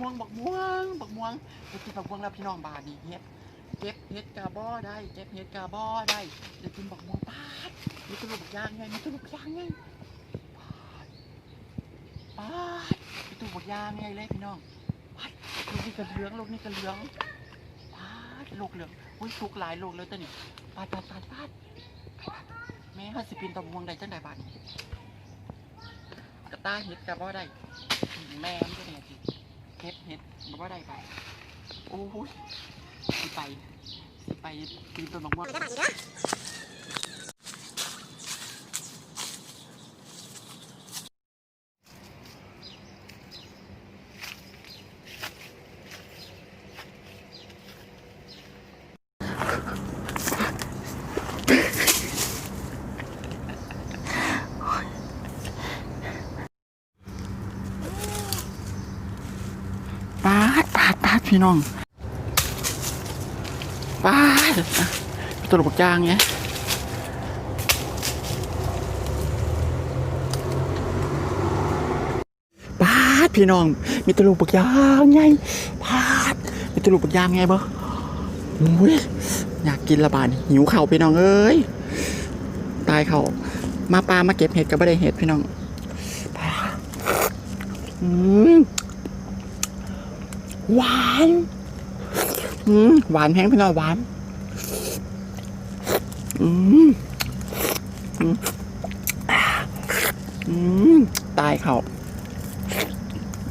ม่วงบักม่วงบักม่วงเก็บกินบักม่วงแล้วพี่น้องบาดนีเฮ็ดเก็บเฮ็ดกาบอได้เก็บเฮ็ดกาบอได้เดี๋ยวกินบักม่วงปาดมีตลุบักย่างไงมีตลุบักย่างไงปาดปาดมีตลุบักย่างไงเลยพี่น้องปาดลูกนี่กระเหลืองลูกนี่กระเหลืองปาดลูกเหลืองอุ้ยสุกหลายลูกเลยตัวนี้ปาดปาดปาดปาดแม่เขาสิบปีนตะบวงได้จังไดบาดนี้กระตาเฮ็ดกาบอได้แม่มันก็เนี่ยสิ เฮ็ดเฮ็ดบอกว่าได้ไป โอ้โหสิไปสิไปปีนต้นมะม่วงปาดปาดปาด พี่น้องปาดอะตัวลูกจางไงปาดพี่น้อง มีตัวลูกปักยางไงปาดมีตัวลูกปักยางไงบ่อุ้ยอยากกินละบาดนี่หิวเข่าวพี่น้องเอ้ยตายเขามาปลามาเก็บเห็ดก็ไม่ได้เห็ดพี่น้องปาดอืม หวานอืมหวานแห้งพี่น้องหวานอืมอืมอืมตายเขา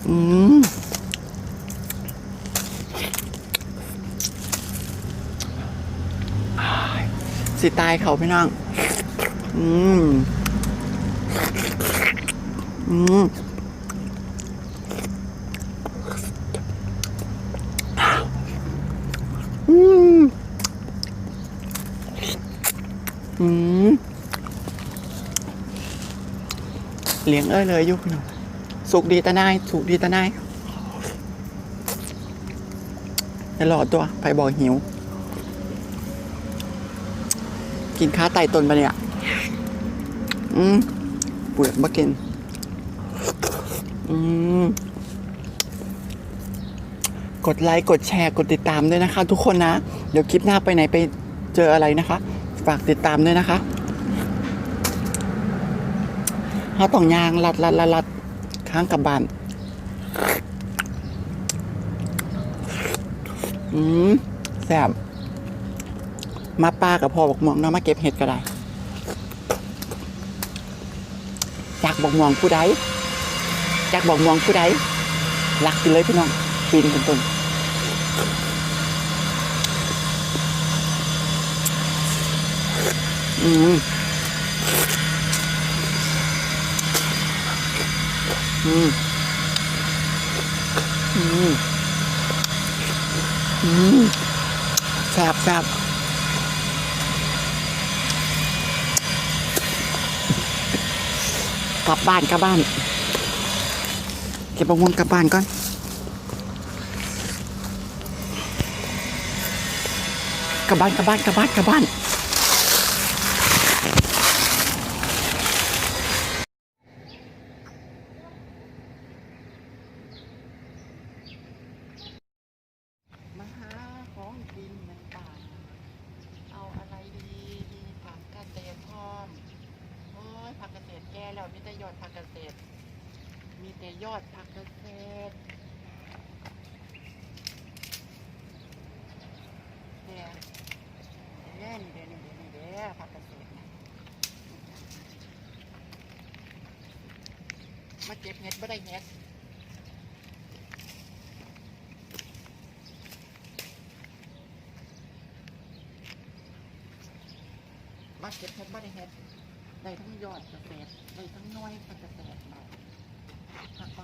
อืมสิตายเขาพี่น้อง อืม อืม เลี้ยงเอ้ยเลยยุพี่น้องสุกดีตาหนายสุกดีตาหนายจะหลอดตัวไปบอกหิว กินข้าไต่ตนไปเนี่ยอืมเปลือกมากินอืมกดไลค์ กดแชร์ กดติดตามด้วยนะคะ ทุกคนนะ เดี๋ยวคลิปหน้าไปไหนไปเจออะไรนะคะ ฝากติดตามด้วยนะคะ ถ้าต้องยางลัดลัดลัดลัดค้างกับบ้านอืมแซ่บมาป้ากับพ่อบอกม่วงเนาะมาเก็บเห็ดก็ได้จากบอกม่วงผู้ใดจากบอกม่วงผู้ใดรักกินเลยพี่น้องปีนเป็นต้นอืม อืมอืมอืมแซ่บแซ่บกลับบ้านกลับบ้าน เก็บบักม่วงกลับบ้านก่อนกลับบ้านกลับบ้านกลับบ้านกลับบ้าน มาหาของกินในป่า เอาอะไรดีมีผักเกษตรพร้อมโอ้ยผักเกษตร แล้วมีแต่ยอดผักเกษตร มีแต่ยอดผักเกษตรเนี่ยเด่นเด่นเด่นเด่นผักเกษตรมาเก็บเห็ดไม่ได้เห็ดมาเก็บเห็ดบ่ได้เห็ด ได้ทั้งยอดกระแสได้ทั้งน้อยผักเกษตรมาผักก็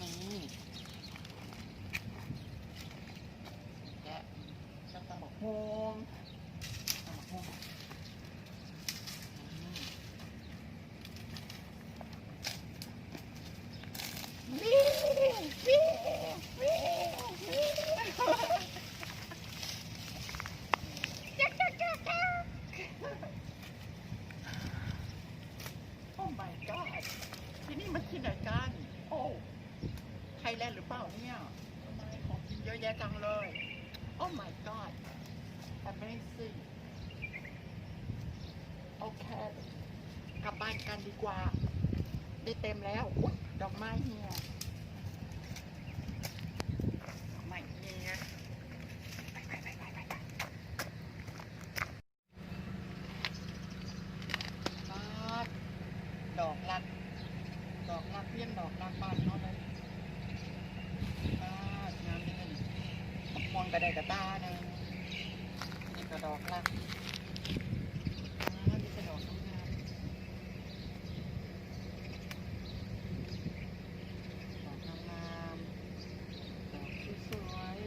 นี่แกะจะตำบักฮมตำบักฮงนี่นี่นี่นี่นี่ โอ้ my god ที่นี่มันที่ไหนกัน โอ้ไทยแลนด์หรือเปล่าเนี่ยทำไมของกินเยอะจังเลยโอ้ my god amazing โอเค กลับบ้านกันดีกว่า ได้เต็มแล้วดอกไม้เฮียดอกไม้เฮียไปไปไปไปไปไปบ้านดอกรัก ดอกรักเพี้ยนดอกรักบ้านเขาเลยบ้านงามเลยมอง กระไดกระตาหนึ่งนี่ก็ดอกรักดอกงามดอกงามๆดอกสวย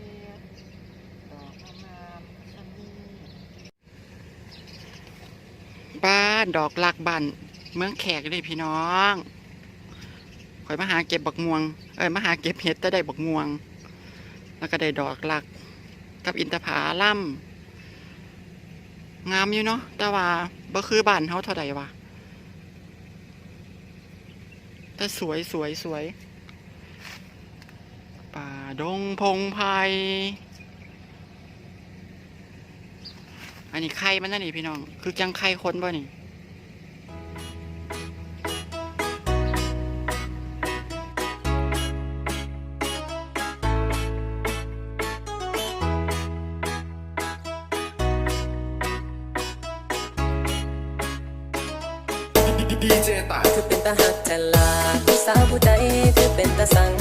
ดอกงามบ้านดอกรักบ้านเมืองแขกเลยพี่น้องคอยมาหาเก็บบักม่วง เอ้ยมาหาเก็บเห็ดแต่ได้บักม่วง แล้วก็ได้ดอกรัก กับอินทผาล่ำงามอยู่เนาะแต่ว่าบ่คือบ้านเฮาเท่าใดวะแต่สวยสวยสวยป่าดงพงไพอันนี้ไข่มันนั่นนี่พี่น้อง คือจังไข่คนบ่นี่ ตายคือเป็นตาหักแต่ลาผู้สาวผู้ใดคือเป็นตาสั่ง